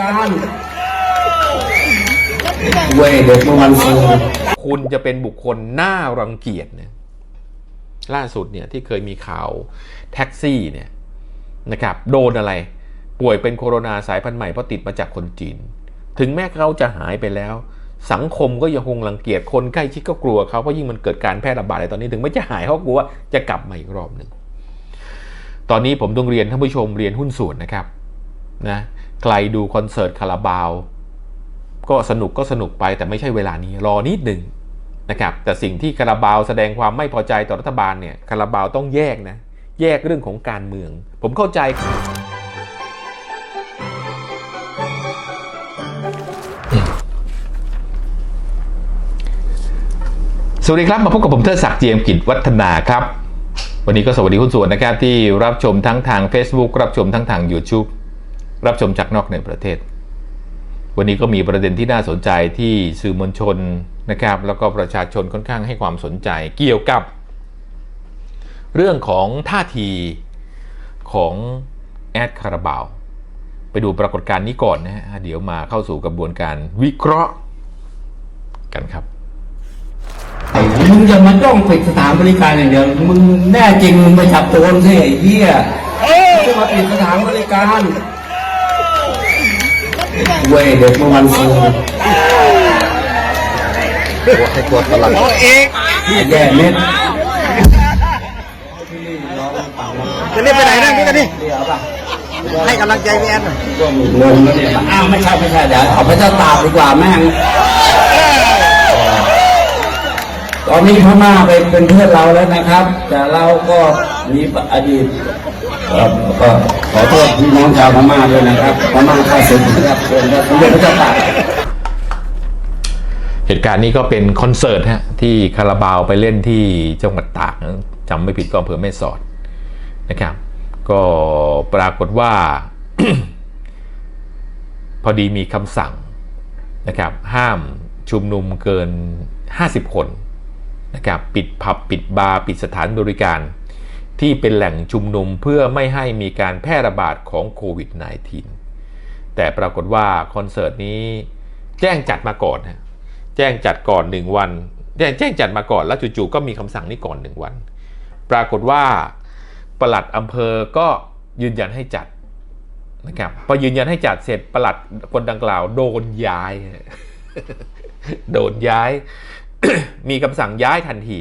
การเว้ยเด็กเมื่อวันศุกร์คุณจะเป็นบุคคลน่ารังเกียจเนี่ยล่าสุดเนี่ยที่เคยมีข่าวแท็กซี่เนี่ยนะครับโดนอะไร ป่วยเป็นโคโรนาสายพันธุ์ใหม่เพราะติดมาจากคนจีน ถึงแม้เขาจะหายไปแล้ว สังคมก็ยังคงรังเกียจคนใกล้ชิดก็กลัวเขาเพราะยิ่งมันเกิดการแพร่ระบาดอะไรตอนนี้ถึงไม่จะหายเขากลัวว่าจะกลับมาอีกรอบหนึ่งตอนนี้ผมต้องเรียนท่านผู้ชมเรียนหุ้นส่วนนะครับนะ ใครดูคอนเสิร์ตคาราบาว ก็สนุกก็สนุกไปแต่ไม่ใช่เวลานี้รอนิดหนึ่งนะครับแต่สิ่งที่คาราบาวแสดงความไม่พอใจต่อรัฐบาลเนี่ยคาราบาวต้องแยกนะแยกเรื่องของการเมือง ผมเข้าใจสวัสดีครับมาพบกับผมเทิดศักดิ์เจียมกิจวัฒนาครับ วันนี้ก็สวัสดีคุณส่วนนะครับที่รับชมทั้งทาง Facebook รับชมทั้งทาง YouTube รับชมจากนอกในประเทศ วันนี้ก็มีประเด็นที่น่าสนใจที่สื่อมวลชนนะครับ แล้วก็ประชาชนค่อนข้างให้ความสนใจเกี่ยวกับ เรื่องของท่าทีของแอดคาราบาวไปดูปรากฏการณ์นี้ก่อนนะฮะเดี๋ยวมาเข้าสู่กระบวนการวิเคราะห์กันครับมึงจะมาจ้องปิดสถานบริการอย่างเดียว มึงแน่จริงมึงไปจับตัวมันสิไอ้เหี้ยมึงจะมาปิดสถานบริการ เว้ยเด็กเมื่อวันศุกร์ให้ตัวพลังแย่เม็ดจะรีบไปไหนนะพี่กันนี่ให้กำลังใจพี่แอนหน่อยงงแล้วเนี่ยอ้าวไม่ใช่ไม่ใช่เดี๋ยวเอาพระเจ้าตากดีกว่าแม่งตอนนี้พม่าไปเป็นเพื่อนเราแล้วนะครับ แต่เราก็ มีอดีตเอ่อก็ขอโทษพี่น้องชาวพม่าด้วยนะครับพม่าข้าศึกนะครับเชิญครับสมเด็จพระเจ้าตากเหตุการณ์นี้ก็เป็นคอนเสิร์ตฮะที่คาราบาวไปเล่นที่จังหวัดตากจำไม่ผิดก็อำเภอแม่สอดนะครับ ก็ปรากฏว่า พอดีมีคำสั่งนะครับ ห้ามชุมนุมเกิน 50 คนนะครับ ปิดผับปิดบาร์ปิดสถานบริการ ที่เป็นแหล่งชุมนุมเพื่อไม่ให้มีการแพร่ระบาดของโควิด -19 แต่ปรากฏว่าคอนเสิร์ตนี้แจ้งจัดมาก่อนนะแจ้งจัดก่อนหนึ่งวัน แจ้งแจ้งจัดมาก่อนแล้วจู่ๆก็มีคำสั่งนี้ก่อนหนึ่งวัน ปรากฏว่าปลัดอำเภอก็ยืนยันให้จัดนะครับพอยืนยันให้จัดเสร็จปลัดคนดังกล่าว โดนย้าย โดนย้าย มีคำสั่งย้ายทันที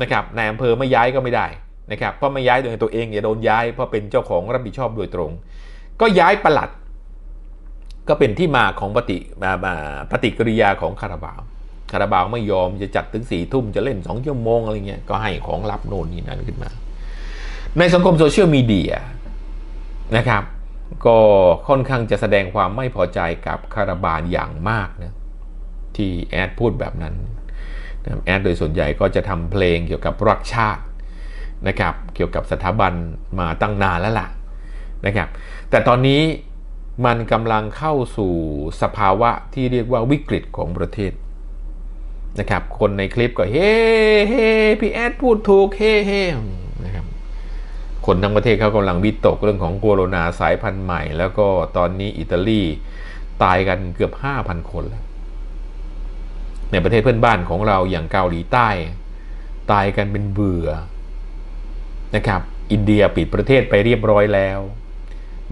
นะครับในอำเภอไม่ย้ายก็ไม่ได้ นะครับเพราะไม่ย้ายโดยตัวเองอย่าโดนย้ายเพราะเป็นเจ้าของรับผิดชอบโดยตรง ก็ย้ายประหลัด ก็เป็นที่มาของปฏิมามาปฏิกิริยาของคาราบาวคาราบาวไม่ยอมจะจัดถึงสี่ทุ่มจะเล่นสองชั่วโมงอะไรเงี้ยก็ให้ของลับโน่นนี่นั่นขึ้นมา ในสังคมโซเชียลมีเดียนะครับ ก็ค่อนข้างจะแสดงความไม่พอใจกับคาราบาวอย่างมากนะที่แอดพูดแบบนั้นแอดโดยส่วนใหญ่ก็จะทำเพลงเกี่ยวกับรักชาติ นะครับเกี่ยวกับสถาบันมาตั้งนานแล้วล่ะนะครับแต่ตอนนี้มันกำลังเข้าสู่สภาวะที่เรียกว่าวิกฤตของประเทศนะครับคนในคลิปก็เฮ้เฮ้พี่แอดพูดถูกเฮ้เฮ้นะครับคนทั้งประเทศเขากำลังวิตกเรื่องของโคโรนาสายพันธุ์ใหม่ แล้วก็ตอนนี้อิตาลีตายกันเกือบ 5,000 คนแล้วในประเทศเพื่อนบ้านของเราอย่างเกาหลีใต้ ตายกันเป็นเบื่อ นะครับ อินเดียปิดประเทศไปเรียบร้อยแล้ว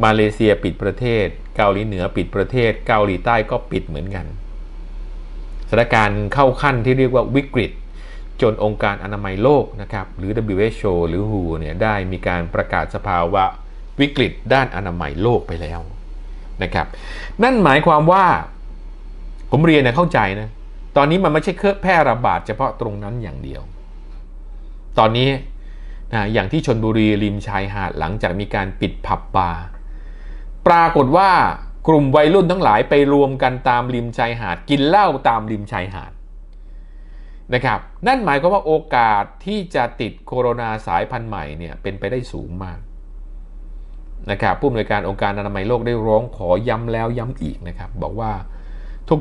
มาเลเซียปิดประเทศ เกาหลีเหนือปิดประเทศ เกาหลีใต้ก็ปิดเหมือนกันสถานการณ์เข้าขั้นที่เรียกว่าวิกฤต จนองค์การอนามัยโลกนะครับหรือ WHO หรือ WHO เนี่ยได้มีการประกาศสภาวะวิกฤตด้านอนามัยโลกไปแล้วนะครับ นั่นหมายความว่าผมเรียนเนี่ยเข้าใจนะตอนนี้มันไม่ใช่เครื่องแพร่ระบาดเฉพาะตรงนั้นอย่างเดียว ตอนนี้ นะอย่างที่ชนบุรีริมชายหาดหลังจากมีการปิดผับบาร์ปรากฏว่ากลุ่มวัยรุ่นทั้งหลายไปรวมกันตามริมชายหาด กินเหล้าตามริมชายหาดนะครับนั่นหมายความว่าโอกาสที่จะติดโคโรนาสายพันธุ์ใหม่เนี่ยเป็นไปได้สูงมากนะครับผู้อำนวยการองค์การอนามัยโลกได้ร้องขอย้ำแล้วย้ำอีกนะครับบอกว่า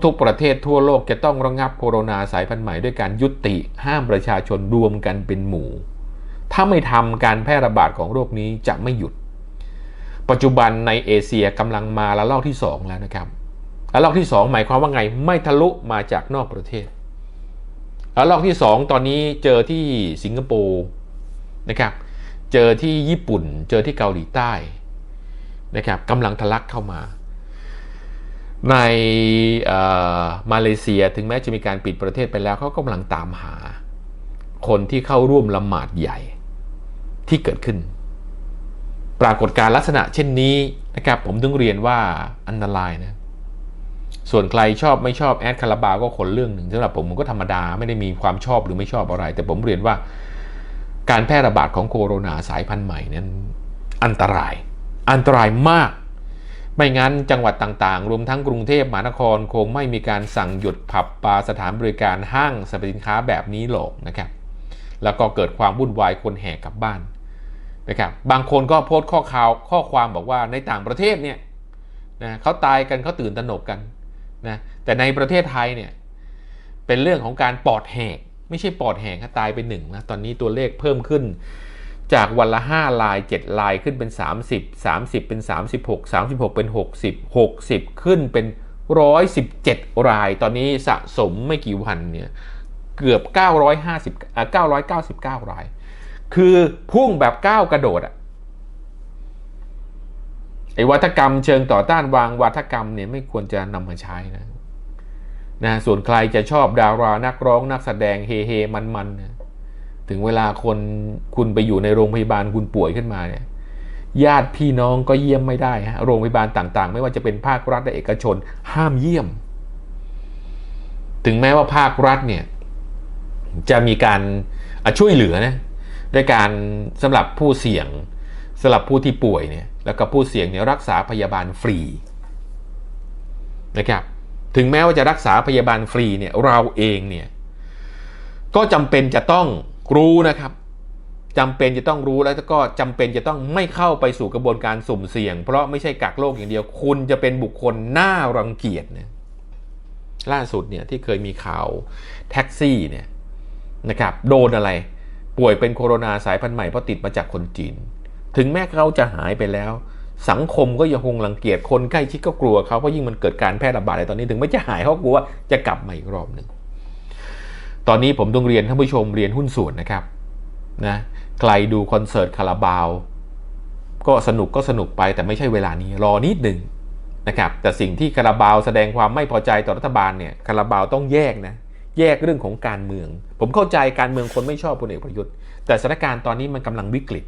ทุกๆ ประเทศทั่วโลกจะต้องระงับโคโรนาสายพันธุ์ใหม่ด้วยการยุติห้ามประชาชนรวมกันเป็นหมู่ ถ้าไม่ทำการแพร่ระบาดของโรคนี้จะไม่หยุด ปัจจุบันในเอเชียกำลังมาละลอกที่สองแล้วนะครับละลอกที่สองหมายความว่าไงไม่ทะลุมาจากนอกประเทศละลอกที่สองตอนนี้เจอที่สิงคโปร์นะครับเจอที่ญี่ปุ่น เจอที่เกาหลีใต้นะครับกำลังทะลักเข้ามา ในมาเลเซียถึงแม้จะมีการปิดประเทศไปแล้วเขากำลังตามหา คนที่เข้าร่วมละหมาดใหญ่ ที่เกิดขึ้น ปรากฏการลักษณะเช่นนี้นะครับผมถึงเรียนว่าอันตรายนะส่วนใครชอบไม่ชอบแอดคาราบาวก็คนเรื่องหนึ่งสำหรับผมมันก็ธรรมดาไม่ได้มีความชอบหรือไม่ชอบอะไร แต่ผมเรียนว่าการแพร่ระบาดของโคโรนาสายพันธุ์ใหม่นั้นอันตราย อันตรายมาก ไม่งั้นจังหวัดต่างๆ รวมทั้งกรุงเทพมหานครคงไม่มีการสั่งหยุดผับบาร์สถานบริการห้างสรรพสินค้าแบบนี้หรอกนะครับ แล้วก็เกิดความวุ่นวายคนแห่กลับบ้าน นะครับบางคนก็โพสต์ข้อข่าวข้อความบอกว่าในต่างประเทศเนี่ยนะเขาตายกันเขาตื่นตระหนกกันนะแต่ในประเทศไทยเนี่ยเป็นเรื่องของการปอดแหก ไม่ใช่ปอดแหกครับตายไปหนึ่งนะตอนนี้ตัวเลขเพิ่มขึ้น จากวันละ 5 ลาย 7 ลายขึ้นเป็น 30 30 เป็น 36 36 เป็น 60 60 ขึ้นเป็น 117 ราย ตอนนี้สะสมไม่กี่วันเนี่ยเกือบ 950อะ999 ราย คือพุ่งแบบก้าวกระโดดอะไอ้วัฒกรรมเชิงต่อต้านวางวัฒกรรมเนี่ยไม่ควรจะนำมาใช้นะนะส่วนใครจะชอบดารานักร้องนักแสดงเฮเฮมันมันๆนะถึงเวลาคนคุณไปอยู่ในโรงพยาบาลคุณป่วยขึ้นมาเนี่ยญาติพี่น้องก็เยี่ยมไม่ได้ฮะโรงพยาบาลต่างๆ ไม่ว่าจะเป็นภาครัฐและเอกชน ห้ามเยี่ยม ถึงแม้ว่าภาครัฐเนี่ยจะมีการช่วยเหลือนะ ด้วยการสำหรับผู้เสี่ยงสำหรับผู้ที่ป่วยเนี่ยแล้วก็ผู้เสี่ยงเนี่ยรักษาพยาบาลฟรีนะครับถึงแม้ว่าจะรักษาพยาบาลฟรีเนี่ยเราเองเนี่ยก็จำเป็นจะต้องรู้นะครับจำเป็นจะต้องรู้แล้วก็จำเป็นจะต้องไม่เข้าไปสู่กระบวนการสุ่มเสี่ยง เพราะไม่ใช่กักโรคอย่างเดียว คุณจะเป็นบุคคลน่ารังเกียจนะล่าสุดเนี่ยที่เคยมีข่าวแท็กซี่เนี่ยนะครับโดนอะไร ป่วยเป็นโคโรนาสายพันธุ์ใหม่เพราะติดมาจากคนจีน ถึงแม้เขาจะหายไปแล้ว สังคมก็ยังคงรังเกียจคนใกล้ชิดก็กลัวเขาเพราะยิ่งมันเกิดการแพร่ระบาดในตอนนี้ถึงไม่จะหายเขากลัวจะกลับมาอีกรอบหนึ่งตอนนี้ผมต้องเรียนท่านผู้ชมเรียนหุ้นส่วนนะครับนะใครดูคอนเสิร์ตคาราบาวก็สนุกก็สนุกไปแต่ไม่ใช่เวลานี้รอนิดหนึ่งนะครับแต่สิ่งที่คาราบาวแสดงความไม่พอใจต่อรัฐบาลเนี่ยคาราบาวต้องแยกนะ แยกเรื่องของการเมือง ผมเข้าใจการเมืองคนไม่ชอบพลเอกประยุทธ์ แต่สถานการณ์ตอนนี้มันกำลังวิกฤต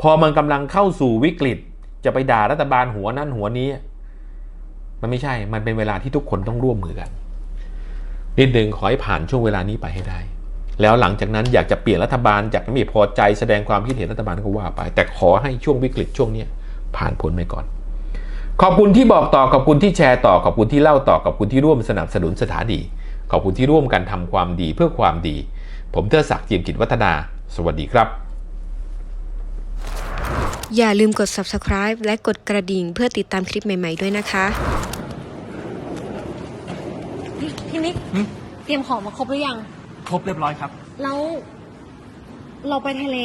พอมันกำลังเข้าสู่วิกฤต จะไปด่ารัฐบาลหัวนั่นหัวนี้ มันไม่ใช่ มันเป็นเวลาที่ทุกคนต้องร่วมมือกันนิดหนึ่งขอให้ผ่านช่วงเวลานี้ไปให้ได้ แล้วหลังจากนั้นอยากจะเปลี่ยนรัฐบาลจากไม่พอใจแสดงความคิดเห็นรัฐบาลก็ว่าไป แต่ขอให้ช่วงวิกฤตช่วงนี้ผ่านพ้นไปก่อนขอบคุณที่บอกต่อขอบคุณที่แชร์ต่อขอบคุณที่เล่าต่อขอบคุณที่ร่วมสนับสนุนสถานี ขอบคุณที่ร่วมกันทำความดีเพื่อความดี ผมเทอศักดิ์เจียมกิจวัฒนา สวัสดีครับ อย่าลืมกด subscribe และกดกระดิ่งเพื่อติดตามคลิปใหม่ ๆ ด้วยนะคะ พี่พี่นิกเตรียมของมาครบหรือยัง ครบเรียบร้อยครับ แล้ว เราไปทะเล